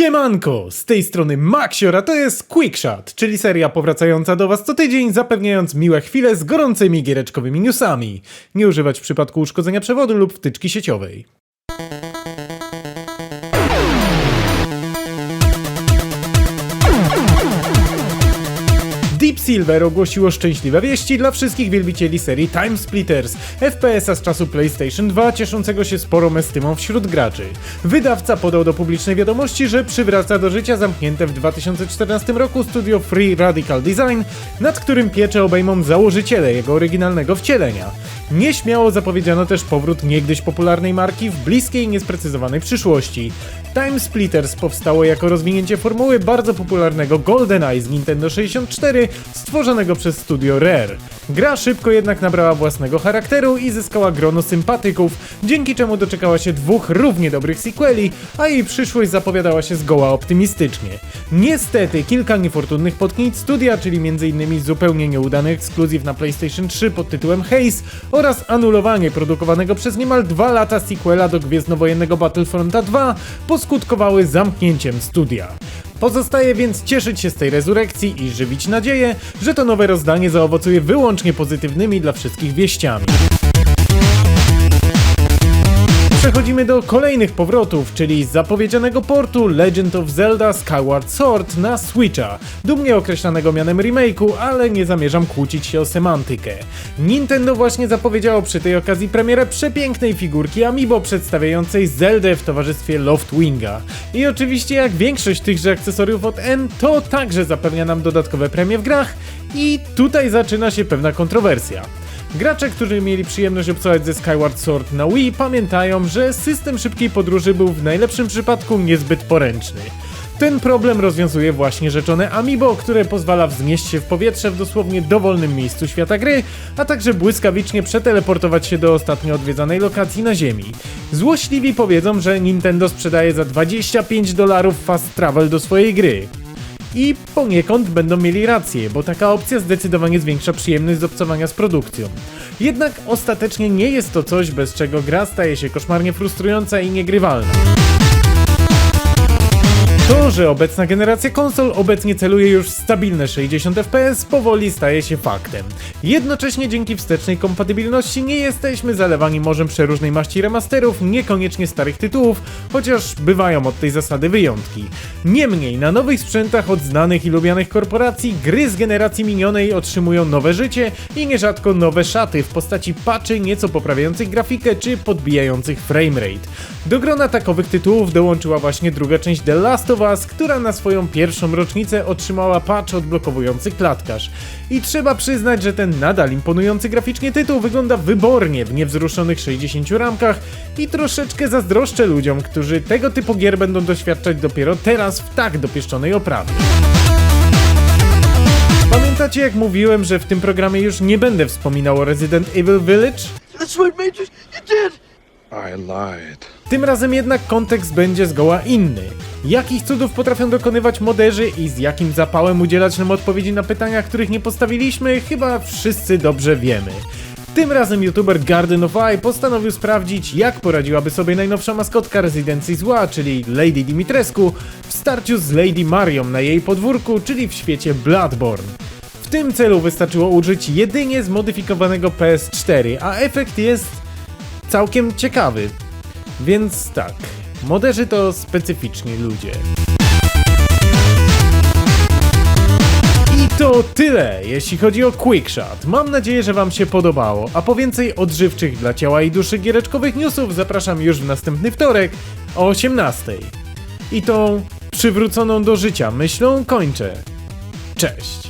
Siemanko! Z tej strony Maxior, a to jest Quickshot, czyli seria powracająca do Was co tydzień, zapewniając miłe chwile z gorącymi giereczkowymi newsami. Nie używać w przypadku uszkodzenia przewodu lub wtyczki sieciowej. Deep Silver ogłosiło szczęśliwe wieści dla wszystkich wielbicieli serii Time Splitters, FPS-a z czasu PlayStation 2 cieszącego się sporą estymą wśród graczy. Wydawca podał do publicznej wiadomości, że przywraca do życia zamknięte w 2014 roku studio Free Radical Design, nad którym pieczę obejmą założyciele jego oryginalnego wcielenia. Nieśmiało zapowiedziano też powrót niegdyś popularnej marki w bliskiej niesprecyzowanej przyszłości. Time Splitters powstało jako rozwinięcie formuły bardzo popularnego GoldenEye z Nintendo 64, stworzonego przez studio Rare. Gra szybko jednak nabrała własnego charakteru i zyskała grono sympatyków, dzięki czemu doczekała się dwóch równie dobrych sequeli, a jej przyszłość zapowiadała się zgoła optymistycznie. Niestety, kilka niefortunnych potknięć studia, czyli m.in. zupełnie nieudany ekskluzyw na PlayStation 3 pod tytułem Haze oraz anulowanie produkowanego przez niemal dwa lata sequela do gwiezdnowojennego Battlefronta 2 poskutkowały zamknięciem studia. Pozostaje więc cieszyć się z tej rezurekcji i żywić nadzieję, że to nowe rozdanie zaowocuje wyłącznie pozytywnymi dla wszystkich wieściami. Przechodzimy do kolejnych powrotów, czyli zapowiedzianego portu Legend of Zelda Skyward Sword na Switcha, dumnie określanego mianem remake'u, ale nie zamierzam kłócić się o semantykę. Nintendo właśnie zapowiedziało przy tej okazji premierę przepięknej figurki Amiibo przedstawiającej Zeldę w towarzystwie Loftwinga. I oczywiście jak większość tychże akcesoriów od N, to także zapewnia nam dodatkowe premie w grach i tutaj zaczyna się pewna kontrowersja. Gracze, którzy mieli przyjemność obcować ze Skyward Sword na Wii, pamiętają, że system szybkiej podróży był w najlepszym przypadku niezbyt poręczny. Ten problem rozwiązuje właśnie rzeczone Amiibo, które pozwala wznieść się w powietrze w dosłownie dowolnym miejscu świata gry, a także błyskawicznie przeteleportować się do ostatnio odwiedzanej lokacji na Ziemi. Złośliwi powiedzą, że Nintendo sprzedaje za 25 dolarów fast travel do swojej gry. I poniekąd będą mieli rację, bo taka opcja zdecydowanie zwiększa przyjemność z obcowania z produkcją. Jednak ostatecznie nie jest to coś, bez czego gra staje się koszmarnie frustrująca i niegrywalna. To, że obecna generacja konsol obecnie celuje już w stabilne 60 fps powoli staje się faktem. Jednocześnie dzięki wstecznej kompatybilności nie jesteśmy zalewani morzem przeróżnej maści remasterów, niekoniecznie starych tytułów, chociaż bywają od tej zasady wyjątki. Niemniej na nowych sprzętach od znanych i lubianych korporacji gry z generacji minionej otrzymują nowe życie i nierzadko nowe szaty w postaci patchy nieco poprawiających grafikę czy podbijających framerate. Do grona takowych tytułów dołączyła właśnie druga część The Last of Us, która na swoją pierwszą rocznicę otrzymała patch odblokowujący klatkarz. I trzeba przyznać, że ten nadal imponujący graficznie tytuł wygląda wybornie w niewzruszonych 60 ramkach i troszeczkę zazdroszczę ludziom, którzy tego typu gier będą doświadczać dopiero teraz w tak dopieszczonej oprawie. Pamiętacie jak mówiłem, że w tym programie już nie będę wspominał o Resident Evil Village? That's what Major, you did! I lied. Tym razem jednak kontekst będzie zgoła inny. Jakich cudów potrafią dokonywać moderzy i z jakim zapałem udzielać nam odpowiedzi na pytania, których nie postawiliśmy, chyba wszyscy dobrze wiemy. Tym razem youtuber Garden of Eye postanowił sprawdzić, jak poradziłaby sobie najnowsza maskotka rezydencji zła, czyli Lady Dimitrescu, w starciu z Lady Marią na jej podwórku, czyli w świecie Bloodborne. W tym celu wystarczyło użyć jedynie zmodyfikowanego PS4, a efekt jest całkiem ciekawy. Więc tak, moderzy to specyficzni ludzie. To tyle, jeśli chodzi o Quickshot. Mam nadzieję, że Wam się podobało, a po więcej odżywczych dla ciała i duszy giereczkowych newsów zapraszam już w następny wtorek o 18. I tą przywróconą do życia myślą kończę. Cześć!